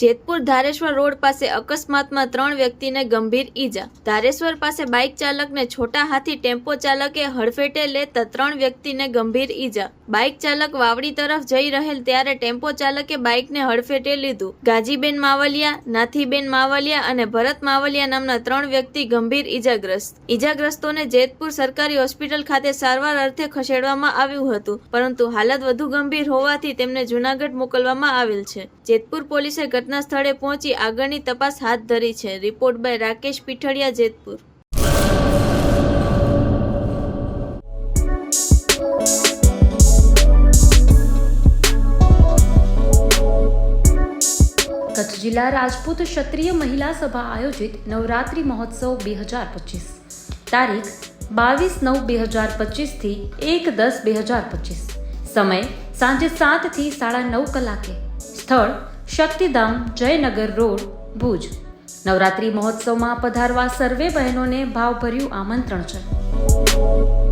Jetpur Dhareshwar road પાસે અકસ્માતમાં ત્રણ વ્યક્તિને ગંભીર ઈજા. ધારેશ્વર પાસે બાઇક ચાલકને છોટા હાથી ટેમ્પો ચાલકે હડફેટે લેતા ત્રણ વ્યક્તિને ગંભીર ઈજા. બાઇક ચાલક વાવડી તરફ જઈ રહેલ ત્યારે ટેમ્પો ચાલકે બાઇકને હડફેટે લીધું. ગાજીબેન માવલિયા, નાથીબેન માવલિયા અને ભરત માવલિયા નામના ત્રણ વ્યક્તિ ગંભીર ઈજાગ્રસ્ત. ઈજાગ્રસ્તોને જેતપુર સરકારી હોસ્પિટલ ખાતે સારવાર અર્થે ખસેડવામાં આવ્યું હતું, પરંતુ હાલત વધુ ગંભીર હોવાથી તેમને જૂનાગઢ મોકલવામાં આવેલ છે. જેતપુર પોલીસે ઘટના સ્થળે પહોંચી આગળની તપાસ હાથ ધરી છે. Report by Rakesh Pithadiya, Jetpur. Kutch જિલ્લા રાજપૂત ક્ષત્રિય મહિલા સભા આયોજિત નવરાત્રિ મહોત્સવ બે હજાર પચીસ. તારીખ બાવીસ નવ બે હજાર પચીસથી એક દસ બે હજાર પચીસ. સમય સાંજે સાતથી સાડા નવ કલાકે. સ્થળ શક્તિધામ જયનગર રોડ ભુજ. નવરાત્રિ મહોત્સવમાં પધારવા સર્વે બહેનોને ભાવભર્યું આમંત્રણ છે.